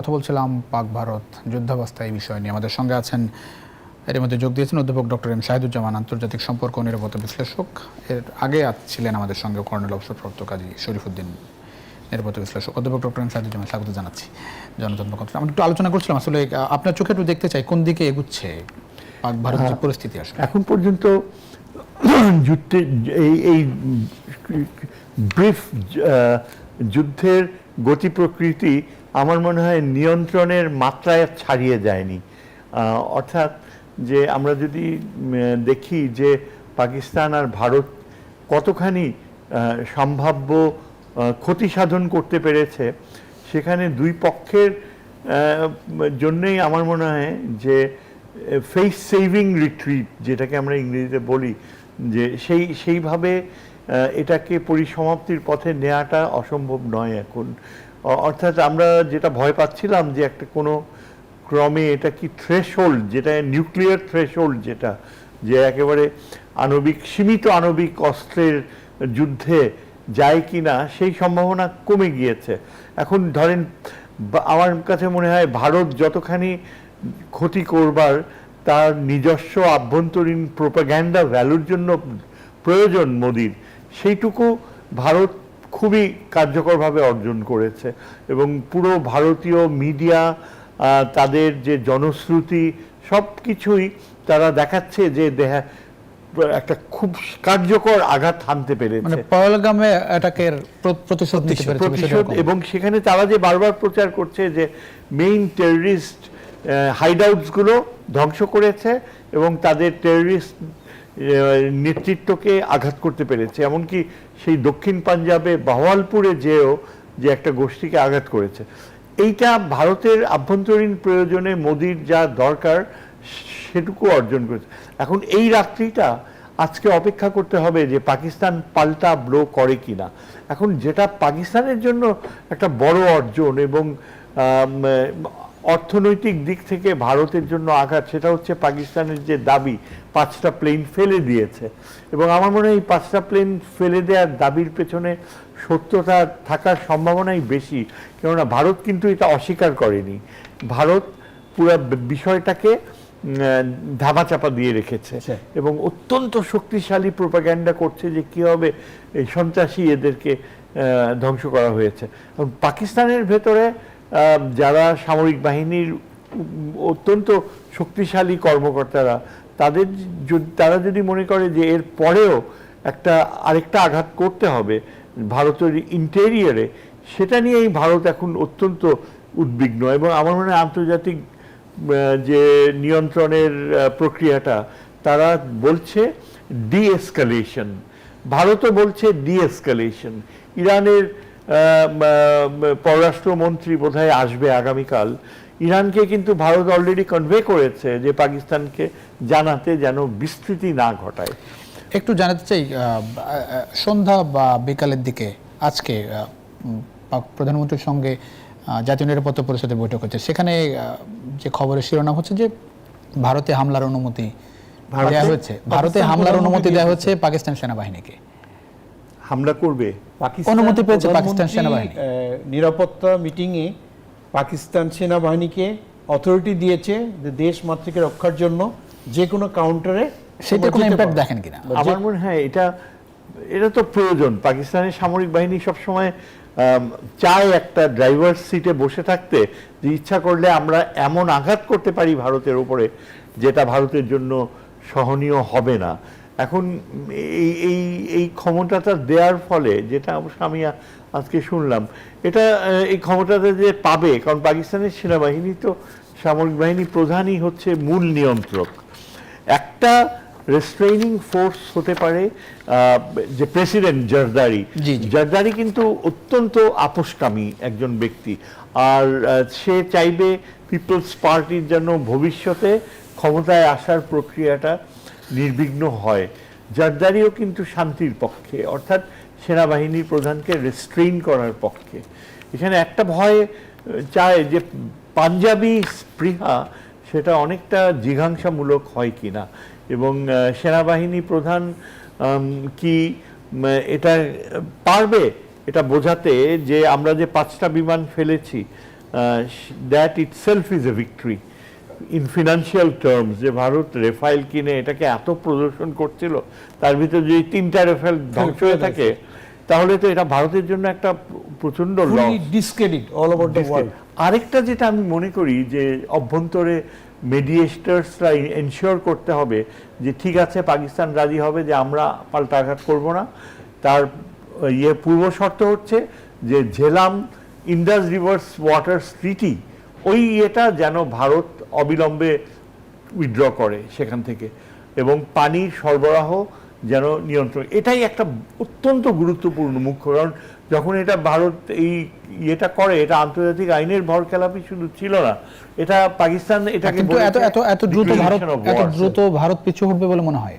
কথা বলছিলাম পাক ভারত যুদ্ধাবস্থা এই বিষয় নিয়ে। আমাদের সঙ্গে আছেন এর মধ্যে যোগ দিয়েছেন অধ্যাপক ডক্টর এম শাহিদুজ্জামান আন্তর্জাতিক সম্পর্ক নিরাপত্তা বিশ্লেষক। এর আগে ছিলেন আমাদের সঙ্গে কর্নেল অবসরপ্রাপ্ত কাজী শরীফুদ্দিন নিরাপত্তা বিশ্লেষক। অধ্যাপক ডক্টর এম শাহিদুজ্জামান স্বাগত জানাচ্ছি। জনতন্ত্র কথা। আমরা একটু আলোচনা করছিলাম আসলে আপনার চোখে একটু দেখতে চাই কোন দিকে এগুচ্ছে পাক ভারতের যে পরিস্থিতি আসলে? এখন পর্যন্ত যুদ্ধে এই এই ব্রিফ যুদ্ধের গতি প্রকৃতি আমার মনে হয় নিয়ন্ত্রণের মাত্রায় ছাড়িয়ে যায়নি। অর্থাৎ যে আমরা যদি দেখি যে পাকিস্তান আর ভারত কতখানি সম্ভাব্য ক্ষতি সাধন করতে পেরেছে, সেখানে দুই পক্ষের জন্যই আমার মনে হয় যে ফেস সেভিং রিট্রিট যেটাকে আমরা ইংরেজিতে বলি, যে সেই, সেইভাবে এটাকে পরিসমাপ্তির পথে নেওয়াটা অসম্ভব নয় এখন। অর্থাৎ আমরা যেটা ভয় পাচ্ছিলাম যে একটা কোনো ক্রমে এটা কি থ্রেশহোল্ড যেটা নিউক্লিয়ার থ্রেশহোল্ড যেটা, যে একেবারে আণবিক, সীমিত আণবিক অস্ত্রের যুদ্ধে যায় কি না সেই সম্ভাবনা কমে গিয়েছে। এখন ধরেন আমার কাছে মনে হয় ভারত যতখানি ক্ষতি করবার তার নিজস্ব আভ্যন্তরীণ প্রোপাগ্যান্ডা ভ্যালুর জন্য প্রয়োজন মোদির, সেইটুকু ভারত খুবই কার্যকরভাবে অর্জন করেছে এবং পুরো ভারতীয় মিডিয়া তাদের যে জনশ্রুতি সব কিছুই তারা দেখাচ্ছে যে দেহা একটা খুব কার্যকর আঘাত হানতে মানে পেরেছে পহলগামে অ্যাটাকের প্রতিশোধ নিতে পেরেছে প্রতিশোধ এবং সেখানে তারা যে বারবার প্রচার করছে যে মেইন টেররিস্ট হাইডআউটসগুলো ধ্বংস করেছে এবং তাদের টেররিস্ট নেতৃত্বকে আঘাত করতে পেরেছে। এমনকি সেই দক্ষিণ পাঞ্জাবে বাহওয়ালপুরে যেও যে একটা গোষ্ঠীকে আঘাত করেছে। এইটা ভারতের আভ্যন্তরীণ প্রয়োজনে মোদির যা দরকার, সেটুকু অর্জন করেছে। এখন এই রাত্রিটা আজকে অপেক্ষা করতে হবে যে পাকিস্তান পাল্টা ব্লো করে কিনা। এখন যেটা পাকিস্তানের জন্য একটা বড় অর্জন এবং অর্থনৈতিক দিক থেকে ভারতের জন্য আঘাত সেটা হচ্ছে পাকিস্তানের যে দাবি পাঁচটা প্লেন ফেলে দিয়েছে। এবং আমার মনে হয় এই পাঁচটা প্লেন ফেলে দেওয়ার দাবির পেছনে সত্যতা থাকার সম্ভাবনাই বেশি। কেননা ভারত কিন্তু এটা অস্বীকার করেনি। ভারত পুরো বিষয়টাকে ধামাচাপা দিয়ে রেখেছে। আচ্ছা। এবং অত্যন্ত শক্তিশালী প্রোপাগ্যান্ডা করছে যে কি হবে এই সন্ত্রাসী এদেরকে ধ্বংস করা হয়েছে। এবং পাকিস্তানের ভেতরে যারা সামরিক বাহিনীর অত্যন্ত শক্তিশালী কর্মকর্তারা, তাদের তারা যদি মনে করে যে এর পরেও একটা আরেকটা আঘাত করতে হবে ভারতের ইন্টেরিয়রে সেটা নিয়েই ভারত এখন অত্যন্ত উদ্বিগ্ন এবং আমার মনে হয় আন্তর্জাতিক যে নিয়ন্ত্রণের প্রক্রিয়াটা, তারা বলছে ডি এসকালেশন ভারতও বলছে ডি এসকালেশন ইরানের পররাষ্ট্রমন্ত্রী বোধহয় আসবে আগামীকাল। ইরানকে কিন্তু ভারত অলরেডি কনভে করেছে যে পাকিস্তানকে জানাতে যেন বিস্তৃতি না ঘটায়। একটু জানাতে চাই সন্ধ্যা বা বিকালের দিকে আজকে প্রধানমন্ত্রীর সঙ্গে জাতীয় নিরাপত্তা পরিষদের বৈঠক হচ্ছে সেখানে যে খবরের শিরোনাম হচ্ছে যে ভারতে হামলার অনুমতি ভারতে? দেওয়া হয়েছে। ভারতে হামলার অনুমতি দেওয়া হচ্ছে পাকিস্তান সেনাবাহিনীকে। হামলা করবে? অনুমতি পেয়েছে পাকিস্তান সেনাবাহিনী। নিরাপত্তা মিটিংয়ে পাকিস্তান সেনাবাহিনীকে অথরিটি দিয়েছে যে দেশ মাতৃকে রক্ষার জন্য যে কোনো কাউন্টারে সেটা কোনো ইম্প্যাক্ট দেখেন কিনা? আমার মনে হয় এটা এটা তো প্রয়োজন। পাকিস্তানের সামরিক বাহিনী সবসময় চায় একটা ড্রাইভার সিটে বসে থাকতে যে ইচ্ছা করলে আমরা এমন আঘাত করতে পারি ভারতের উপরে যেটা ভারতের জন্য সহনীয় হবে না। এখন এই এই এই ক্ষমতাটা দেওয়ার ফলে যেটা অবশ্য আমি আজকে শুনলাম এটা এই ক্ষমতাটা যে পাবে কারণ পাকিস্তানের সেনাবাহিনী তো সামরিক বাহিনী প্রধানই হচ্ছে মূল নিয়ন্ত্রক একটা রেস্ট্রেইনিং ফোর্স হতে পারে যে প্রেসিডেন্ট জারদারি। জারদারি কিন্তু অত্যন্ত আপোষকামী একজন ব্যক্তি আর সে চাইবে পিপলস পার্টির জন্য ভবিষ্যতে ক্ষমতায় আসার প্রক্রিয়াটা নির্বিঘ্ন হয়। জারদারিও কিন্তু শান্তির পক্ষে, অর্থাৎ সেনাবাহিনীর প্রধানকে রেস্ট্রেইন করার পক্ষে। এখানে একটা ভয় চায় যে পাঞ্জাবি স্পৃহা, সেটা অনেকটা জিঘাংসামূলক হয় কিনা। এবং সেনাবাহিনী প্রধান কি এটা পারবে, এটা বোঝাতে যে আমরা যে পাঁচটা বিমান ফেলেছি that it self is a victory in financial terms যে ভারত রেফাইল কিনে এটাকে এত প্রদর্শন করছিল তার ভিতরে যদি তিনটা রেফাইল ধ্বংস হয়ে থাকে তাহলে তো এটা ভারতের জন্য একটা প্রচণ্ড discredit all over the world আরেকটা যেটা আমি মনে করি যে অভ্যন্তরে মেডিয়েস্টার্সরা এনশিওর করতে হবে যে ঠিক আছে পাকিস্তান রাজি হবে যে আমরা পাল্টাঘাত করব না। তার ইয়ে পূর্ব শর্ত হচ্ছে যে Jhelum Indus rivers water treaty ওই ইয়েটা যেন ভারত অবিলম্বে উইথড্র করে সেখান থেকে। এবং পানির সরবরাহ যেন নিয়ন্ত্রণ এটাই একটা অত্যন্ত গুরুত্বপূর্ণ মুখ্য। কারণ যখন এটা ভারত এই ইয়েটা করে এটা আন্তর্জাতিক আইনের ভর খেলাপি শুধু ছিল না এটা পাকিস্তান এটাকে কিন্তু এত এত এত দ্রুত ভারত এত দ্রুত ভারত পিছু হটবে বলে মনে হয়।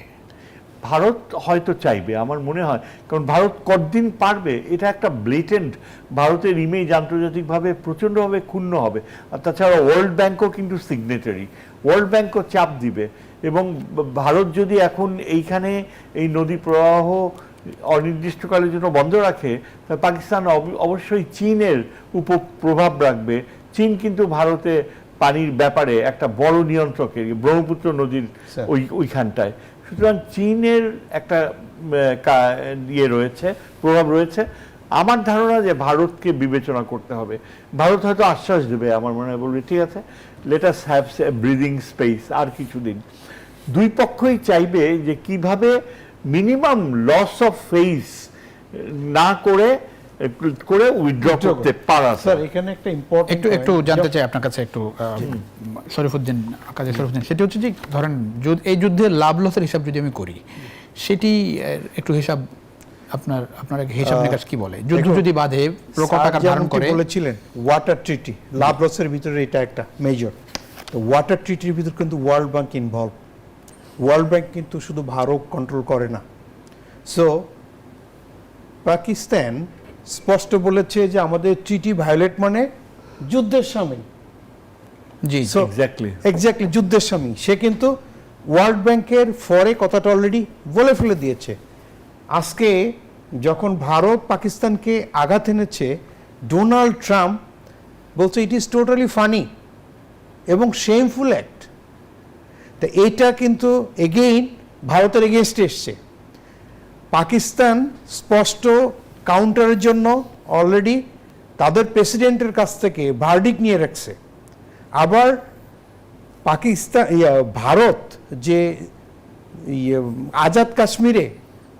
ভারত হয়তো চাইবে আমার মনে হয়। কারণ ভারত কতদিন পারবে এটা একটা ব্লেটেন্ট ভারতের ইমেজ আন্তর্জাতিকভাবে প্রচণ্ডভাবে ক্ষুণ্ণ হবে। আর তাছাড়া ওয়ার্ল্ড ব্যাংকও কিন্তু সিগনেটারি ওয়ার্ল্ড ব্যাংকও চাপ দিবে। এবং ভারত যদি এখন এইখানে এই নদী প্রবাহ অনির্দিষ্টকালের জন্য বন্ধ রাখে তাহলে পাকিস্তান অব- অবশ্যই চীনের উপর প্রভাব রাখবে। চীন কিন্তু ভারতে পানির ব্যাপারে একটা বড় নিয়ন্ত্রকের ব্রহ্মপুত্র নদীর ওই ওইখানটায়। সুতরাং চীনের একটা ইয়ে রয়েছে, প্রভাব রয়েছে। আমার ধারণা যে ভারতকে বিবেচনা করতে হবে। ভারত হয়তো আশ্বাস দেবে, আমার মনে হয় বলবে, ঠিক আছে let us have breathing space আর কিছুদিন। দুই পক্ষই চাইবে যে কীভাবে মিনিমাম লস অফ ফেস না করে করে উইথড্র করতে পারা স্যার এখানে একটা ইম্পর্টেন্ট একটু একটু জানতে চাই আপনার কাছে একটু আহ, শরীফুদ্দিন কাজী শরীফুদ্দিন সেটি হচ্ছে যে ধরেন এই যুদ্ধের লাভ লসের হিসাব যদি আমি করি সেটি একটু হিসাব আপনার আপনার হিসাব নিকাশ কি বলে? যুদ্ধ যদি বাঁধে প্রকট আকার ধারণ করে বলেছিলেন ওয়াটার ট্রিটি লাভ লসের ভিতরে এটা একটা মেজর তো ওয়াটার ট্রিটির ভিতরে কিন্তু World Bank involve World Bank কিন্তু শুধু ভারত কন্ট্রোল করে না। সো পাকিস্তান স্পষ্ট বলেছে যে আমাদের ট্রিটি ভায়োলেট মানে যুদ্ধের সামিল। জি এক্স্যাক্টলি এক্স্যাক্টলি যুদ্ধের স্বামী সে কিন্তু ওয়ার্ল্ড ব্যাংকের ফরে কথাটা অলরেডি বলে ফেলে দিয়েছে। আজকে যখন ভারত পাকিস্তানকে আঘাত এনেছে ডোনাল্ড ট্রাম্প বলছে ইট ইজ টোটালি ফানি এবং শেমফুল অ্যাক্ট তা এটা কিন্তু এগেইন ভারতের এগেনস্টে এসছে। পাকিস্তান স্পষ্ট কাউন্টারের জন্য অলরেডি তাদের প্রেসিডেন্টের কাছ থেকে ভার্ডিক নিয়ে রাখছে। আবার পাকিস্তান ভারত যে ইয়ে, আজাদ কাশ্মীরে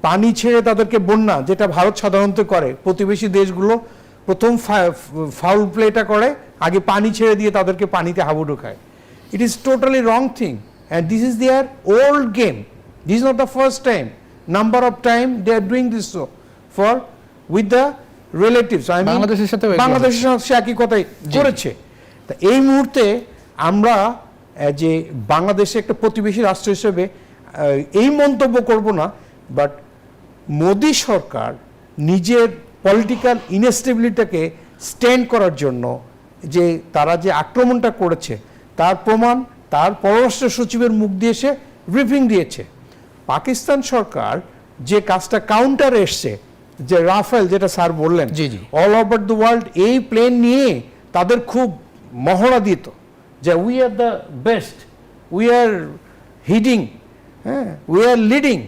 পানি ছেড়ে তাদেরকে বন্যা যেটা ভারত সাধারণত করে প্রতিবেশী দেশগুলো প্রথম ফাউল প্লেটা করে আগে পানি ছেড়ে দিয়ে তাদেরকে পানিতে হাবু ঢোকায়। It is totally wrong thing and this is their old game this not the first time number of time they are doing this so for with the relatives I বাংলাদেশের সাথে বাংলাদেশের সাথে সে একই কথাই করেছে। তা এই মুহূর্তে আমরা যে বাংলাদেশে একটা প্রতিবেশী রাষ্ট্র হিসেবে এই মন্তব্য করব না বাট মোদি সরকার নিজের পলিটিক্যাল ইনস্টেবিলিটিকে স্ট্যান্ড করার জন্য যে তারা যে আক্রমণটা করেছে তার প্রমাণ তার পররাষ্ট্র সচিবের মুখ দিয়ে সে ব্রিফিং দিয়েছে। পাকিস্তান সরকার যে কাজটা কাউন্টার এসছে যে রাফেল যেটা স্যার বললেন। অল ওভার দ্য ওয়ার্ল্ড এই প্লেন নিয়ে তাদের খুব মহড়া দিত যে we are the best we are heading হ্যাঁ উই আর লিডিং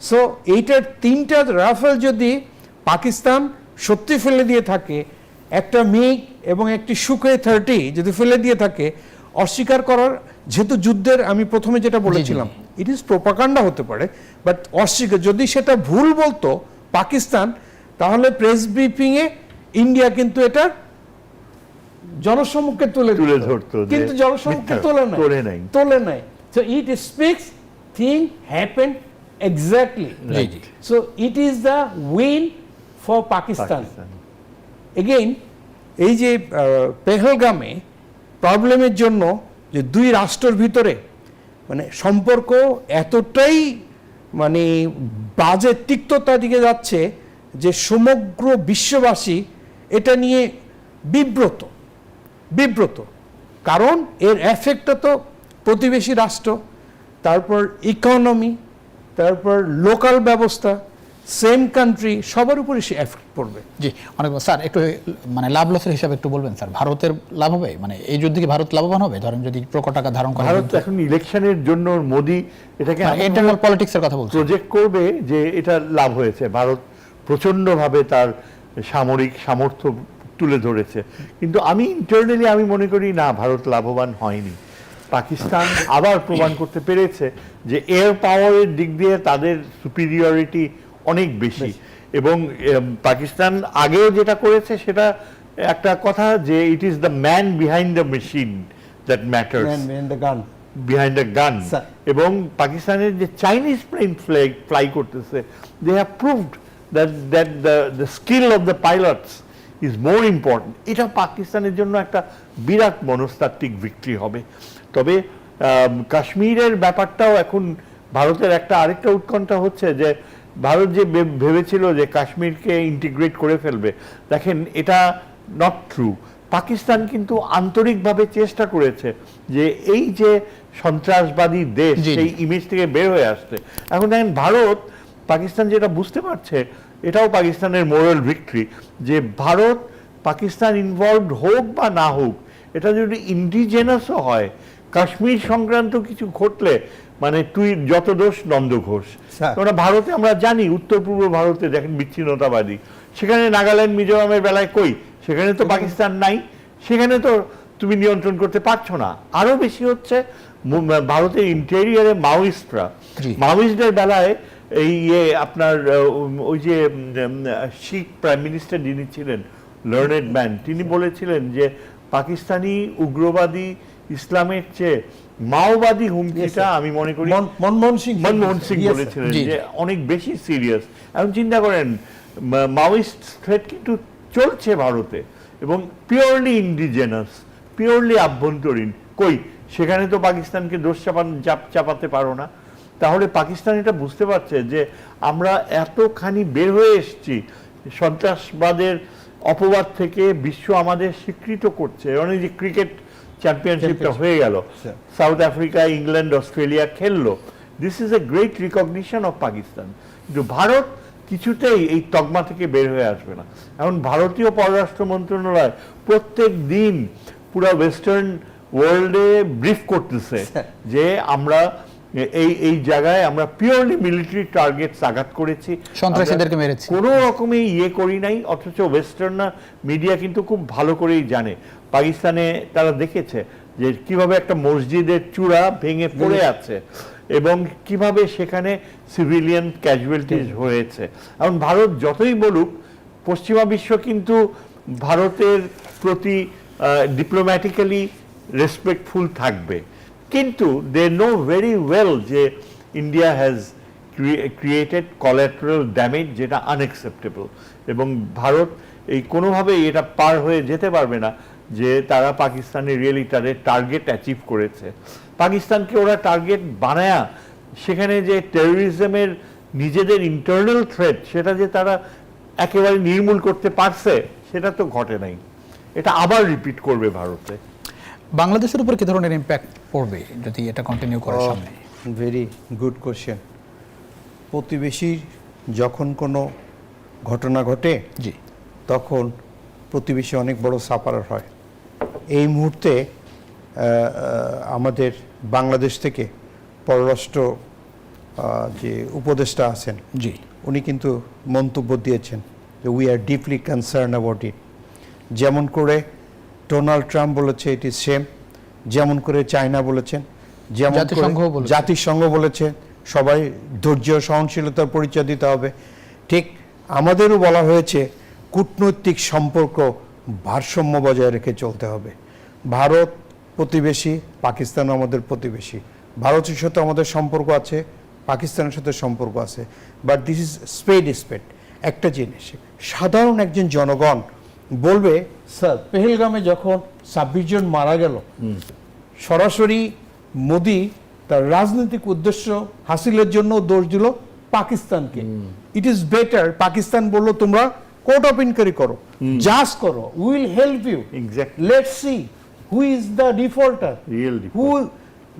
সো এইটার তিনটা রাফেল যদি পাকিস্তান সত্যি ফেলে দিয়ে থাকে একটা মিগ এবং একটি সুখে থার্টি যদি ফেলে দিয়ে থাকে অস্বীকার করার যেহেতু যুদ্ধের আমি প্রথমে যেটা বলেছিলাম ইট ইজ প্রোপাকাণ্ডা হতে পারে বাট অস্বীকার যদি সেটা ভুল বলতো পাকিস্তান তাহলে প্রেস ব্রিফিংয়ে ইন্ডিয়া কিন্তু এটা জনসম্মুখে তুলে তুলে। ধরতো। কিন্তু জনসম্মুখে তোলে নাই। তোলে নাই। তোলে নাই। So it speaks thing happen exactly so it is the win for Pakistan again এই যে আহ, পেহেলগামে প্রবলেমের জন্য যে দুই রাষ্ট্রের ভিতরে মানে সম্পর্ক এতটাই মানে বাজে তিক্ততার দিকে যাচ্ছে যে সমগ্র বিশ্ববাসী এটা নিয়ে বিব্রত বিব্রত। কারণ এর এফেক্টটা তো প্রতিবেশী রাষ্ট্র, তারপর ইকোনমি তারপর লোকাল ব্যবস্থা সেম কান্ট্রি সবার উপরে সে এফেক্ট পড়বে। জি অনেক স্যার একটু মানে লাভ লসের হিসাবে একটু বলবেন স্যার। ভারতের লাভ হবে? মানে এই যুদ্ধে কি ভারত লাভবান হবে? ধরেন যদি প্রকট টাকা ধারণ করে ভারত এখন ইলেকশনের জন্য মোদি এটাকে ইন্টারনাল পলিটিক্সের কথা বলছি প্রজেক্ট করবে যে এটা লাভ হয়েছে। ভারত প্রচণ্ডভাবে তার সামরিক সামর্থ্য তুলে ধরেছে। কিন্তু আমি ইন্টারনালি আমি মনে করি না ভারত লাভবান হয়নি। পাকিস্তান আবার প্রমাণ করতে পেরেছে যে এয়ার পাওয়ারের দিক দিয়ে তাদের সুপিরিয়রিটি অনেক বেশি। এবং পাকিস্তান আগেও যেটা করেছে সেটা একটা কথা যে it is the man behind the machine that matters gun behind the gun এবং পাকিস্তানের যে চাইনিজ প্লেন ফ্লাই ফ্লাই করতেছে they have proved that that the the skill of the pilots is more important এটা পাকিস্তানের জন্য একটা বিরাট মনস্তাত্ত্বিক victory হবে। তবে কাশ্মীরের ব্যাপারটাও এখন ভারতের একটা আরেকটা উৎকণ্ঠা হচ্ছে যে ভারত যে ভেবেছিল যে কাশ্মীরকে ইন্টিগ্রেট করে ফেলবে দেখেন এটা নট ট্রু পাকিস্তান কিন্তু আন্তরিকভাবে চেষ্টা করেছে যে এই যে সন্ত্রাসবাদী দেশ। সেই ইমেজ থেকে বের হয়ে আসতে এখন দেখেন ভারত পাকিস্তান যেটা বুঝতে পারছে এটাও পাকিস্তানের মোরাল ভিক্টরি যে ভারত পাকিস্তান ইনভলভড হোক বা না হোক এটা যদি ইন্ডিজেনাসও হয় কাশ্মীর সংক্রান্ত কিছু ঘটলে মানে তুই যত দোষ নন্দ ঘোষ। স্যার। ভারতে আমরা জানি উত্তর পূর্ব ভারতে দেখেন বিচ্ছিন্নতাবাদী। সেখানে নাগাল্যান্ড মিজোরামের বেলায় কই? সেখানে তো পাকিস্তান নাই। সেখানে তো তুমি নিয়ন্ত্রণ করতে পারছ না। আরও বেশি হচ্ছে ভারতের ইন্টেরিয়ারে মাওয়িস্টরা। মাওয়িস্টদের বেলায় এই ইয়ে আপনার ওই যে শিখ প্রাইম মিনিস্টার যিনি ছিলেন লার্নেড ম্যান তিনি বলেছিলেন যে পাকিস্তানি উগ্রবাদী ইসলামের চেয়ে মাওবাদী হুমকিটা আমি মনে করি মনমোহন সিং মনমোহন সিং বলেছিলেন যে অনেক বেশি সিরিয়াস এখন চিন্তা করেন মাওয়িস্ট থ্রেট কিন্তু চলছে ভারতে এবং পিওরলি ইন্ডিজেনাস পিওরলি আভ্যন্তরীণ। কই? সেখানে তো পাকিস্তানকে দোষ চাপান চাপ- চাপাতে পারো না। তাহলে পাকিস্তান এটা বুঝতে পারছে যে আমরা এতখানি বের হয়ে এসেছি সন্ত্রাসবাদের অপবাদ থেকে বিশ্ব আমাদের স্বীকৃত করছে। অনেক যে ক্রিকেট চ্যাম্পিয়নশিপটা হয়ে গেল। সাউথ আফ্রিকা ইংল্যান্ড অস্ট্রেলিয়া খেললো। This is a great recognition of Pakistan কিন্তু ভারত কিছুতেই এই তকমা থেকে বের হয়ে আসবে না। এখন ভারতীয় পররাষ্ট্র মন্ত্রণালয় প্রত্যেক দিন পুরো ওয়েস্টার্ন ওয়ার্ল্ডে ব্রিফ করতেছে যে আমরা এই এই জায়গায় আমরা পিওরলি মিলিটারি টার্গেট আঘাত করেছি। সন্ত্রাসীদেরকে মেরেছি। কোনো রকমে ইয়ে করি নাই অথচ ওয়েস্টার্ন মিডিয়া কিন্তু খুব ভালো করেই জানে। পাকিস্তানে তারা দেখেছে যে কীভাবে একটা মসজিদের চূড়া ভেঙে পড়ে আছে এবং কীভাবে সেখানে সিভিলিয়ান ক্যাজুয়ালিটিস হয়েছে। এখন ভারত যতই বলুক পশ্চিমা বিশ্ব কিন্তু ভারতের প্রতি ডিপ্লোম্যাটিক্যালি রেসপেক্টফুল থাকবে। কিন্তু দে নো ভেরি ওয়েল যে India has created collateral damage যেটা আনএক্সেপ্টেবল এবং ভারত এই কোনোভাবেই এটা পার হয়ে যেতে পারবে না। যে তারা পাকিস্তানে রিয়েলি তাদের টার্গেট অ্যাচিভ করেছে। পাকিস্তানকে ওরা টার্গেট বানায়া সেখানে যে টেরোরিজমের নিজেদের ইন্টারনাল থ্রেট সেটা যে তারা একেবারে নির্মূল করতে পারছে সেটা তো ঘটে নাই। এটা আবার রিপিট করবে ভারতে। বাংলাদেশের উপর কি ধরনের ইম্প্যাক্ট পড়বে যদি এটা কন্টিনিউ করে Oh. সামনে? ভেরি গুড কোশ্চেন প্রতিবেশীর যখন কোনো ঘটনা ঘটে জি। তখন প্রতিবেশী অনেক বড় সাপারার হয়। এই মুহূর্তে আমাদের বাংলাদেশ থেকে পররাষ্ট্র যে উপদেষ্টা আছেন জি। উনি কিন্তু মন্তব্য দিয়েছেন যে we are deeply concern about it যেমন করে ডোনাল্ড ট্রাম্প বলেছে ইট ইজ সেম যেমন করে চায়না বলেছেন যেমন। জাতিসংঘ বলেছে সবাই ধৈর্য সহনশীলতার পরিচয় দিতে হবে। ঠিক আমাদেরও বলা হয়েছে কূটনৈতিক সম্পর্ক ভারসাম্য বজায় রেখে চলতে হবে। ভারত প্রতিবেশী পাকিস্তান আমাদের প্রতিবেশী। ভারতের সাথে আমাদের সম্পর্ক আছে পাকিস্তানের সাথে সম্পর্ক আছে। But this is spade spade একটা জিনিস সাধারণ একজন জনগণ বলবে স্যার পেহেলগামে যখন ছাব্বিশ জন মারা গেল সরাসরি মোদি তার রাজনৈতিক উদ্দেশ্য হাসিলের জন্য দোষ দিল পাকিস্তানকে। ইট ইজ বেটার পাকিস্তান বলল তোমরা কোর্ট অফ ইনকোয়ারি করো জাজ করো will help you. Let see who is the defaulter who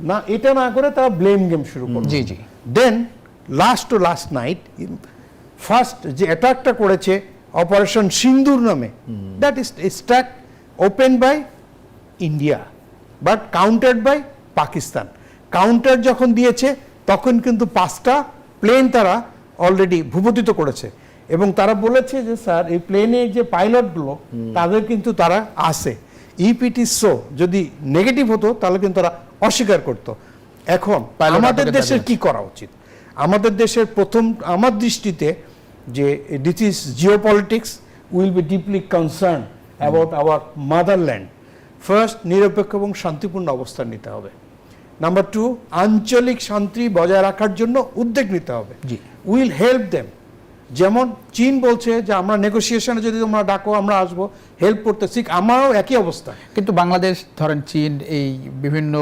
না এটা না করে তারা ব্লেম গেম শুরু জি জি। Then last to last night first যে অ্যাটাকটা করেছে অপারেশন সিন্দুর নামে that is stack open by India but countered by Pakistan counter যখন দিয়েছে তখন কিন্তু পাঁচটা প্লেন তারা অলরেডি ভূপতিত করেছে। এবং তারা বলেছে যে স্যার এই প্লেনের যে পাইলটগুলো তাদের কিন্তু তারা আসে ইপিটি শো যদি নেগেটিভ হতো তাহলে কিন্তু তারা অস্বীকার করতো। এখন আমাদের দেশের কি করা উচিত? আমাদের দেশের প্রথম আমার দৃষ্টিতে যে this is geopolitics will be deeply concern about our motherland first নিরপেক্ষ এবং শান্তিপূর্ণ অবস্থান নিতে হবে। নাম্বার টু আঞ্চলিক শান্তি বজায় রাখার জন্য উদ্যোগ নিতে হবে। জি। উইল হেল্প দেম যেমন চীন বলছে যে আমরা নেগোসিয়েশনে যদি তোমরা ডাকো আমরা আসব হেল্প করতে ঠিক আমারও একই অবস্থা। কিন্তু বাংলাদেশ ধরেন চীন এই বিভিন্ন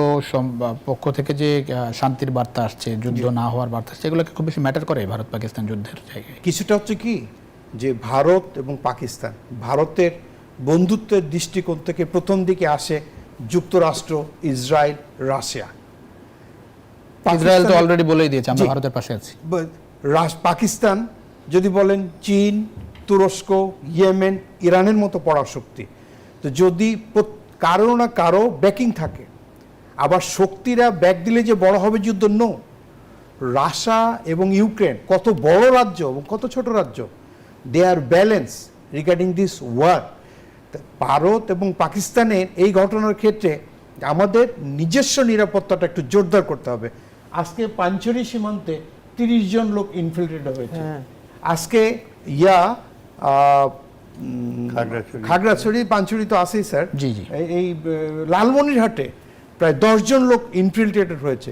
পক্ষ থেকে যে শান্তির বার্তা আসছে যুদ্ধ না হওয়ার বার্তা আসছে এগুলোকে খুব বেশি ম্যাটার করে ভারত পাকিস্তান যুদ্ধের জায়গায়। কিছুটা হচ্ছে কি? যে ভারত এবং পাকিস্তান ভারতের বন্ধুত্বের দৃষ্টিকোণ থেকে প্রথম দিকে আসে যুক্তরাষ্ট্র ইসরায়েল রাশিয়া। ইসরায়েল তো অলরেডি বলেই দিয়েছে আমরা ভারতের পাশে আছি। পাকিস্তান যদি বলেন চীন, তুরস্ক, ইয়েমেন, ইরানের মতো পরাশক্তি তো যদি কারও না কারও ব্যাকিং থাকে, আবার শক্তিরা ব্যাক দিলে যে বড় হবে যুদ্ধ? নো রাশিয়া এবং ইউক্রেন কত বড় রাজ্য এবং কত ছোট রাজ্য they are balance regarding this war Bharat এবং পাকিস্তানের এই ঘটনার ক্ষেত্রে আমাদের নিজস্ব নিরাপত্তাটা একটু জোরদার করতে হবে। আজকে পাঞ্চরি সীমান্তে তিরিশ জন লোক ইনফিল্ট্রেট হয়েছে। আজকে ইয়া খাগড়াছড়ি। পাঞ্চুরি তো আছেই স্যার জি, জি। এই- লালমনিরহাটে প্রায় দশজন লোক ইনফিল্ট্রেটেড হয়েছে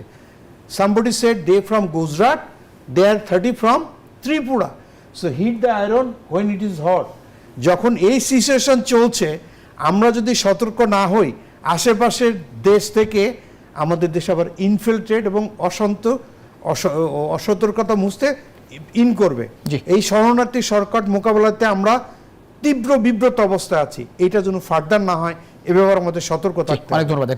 somebody set they from Gujarat they are thirty from Tripura so hit the iron when it is hot যখন এই সিচুয়েশন চলছে আমরা যদি সতর্ক না হই আশেপাশের দেশ থেকে আমাদের দেশ আবার ইনফিল্ট্রেট এবং অসন্ত অস- অসতর্কতা মুছতে ইন করবে। এই শরণার্থী সরকার মোকাবেলাতে আমরা তীব্র বিব্রত অবস্থায় আছি। এটা যেন ফার্দার না হয় এ ব্যাপারে আমাদের সতর্ক থাকতে অনেক ধন্যবাদ।